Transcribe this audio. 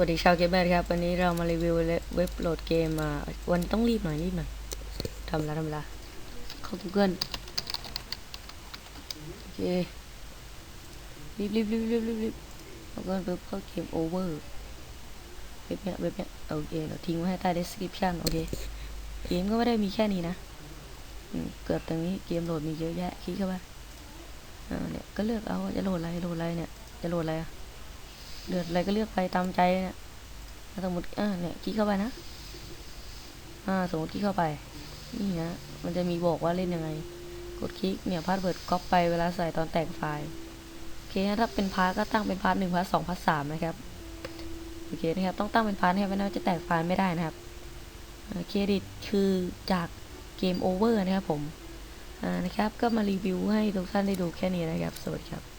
วัสดีชาวเกมเมอร์ครับ วันนี้เรามารีวิวเว็บโหลดเกมมาวันนี้ต้องรีบหน่อยรีบหน่อยทำเวละทำเวละเข้า Google โอเครีบรีบรีบรีบรีบรีบแล้วก็ปุ๊บเข้าเกมโอเวอร์เว็บเนี้ยเว็บเนี้ยโอเคเดี๋ยวทิ้งไว้ให้ใต้ description โอเคเกมก็ไม่ได้มีแค่นี้นะอืมเกือบตรงนี้เกมโหลดมีเยอะแยะคลิกเข้าไปอ่าเนี่ยก็เลือกเอาว่าจะโหลดอะไรโหลดอะไรเนี่ยจะโหลดอะไรอะ เดือดอะไรก็เลือกไปตามใจเนี่ยสมมติอ่าเนี่ยคลิกเข้าไปนะอ่าสมมติคลิกเข้าไป นี่นะมันจะมีบอกว่าเล่นยังไง กดคลิกเนี่ยพาสเวิร์ดก๊อปไปเวลาใส่ตอนแต่งไฟล์โอเคนะถ้าเป็นพาร์ทก็ตั้งเป็นพาร์ทหนึ่งพาร์ทสองพาร์ทสามนะครับโอเคนะครับต้องตั้งเป็นพาร์ทนะครับไม่งั้นจะแตกไฟล์ไม่ได้นะครับเครดิตคือจากเกมโอเวอร์นะครับผมอ่านะครับก็มารีวิวให้ทุกท่านได้ดูแค่นี้นะครับ สวัสดีครับ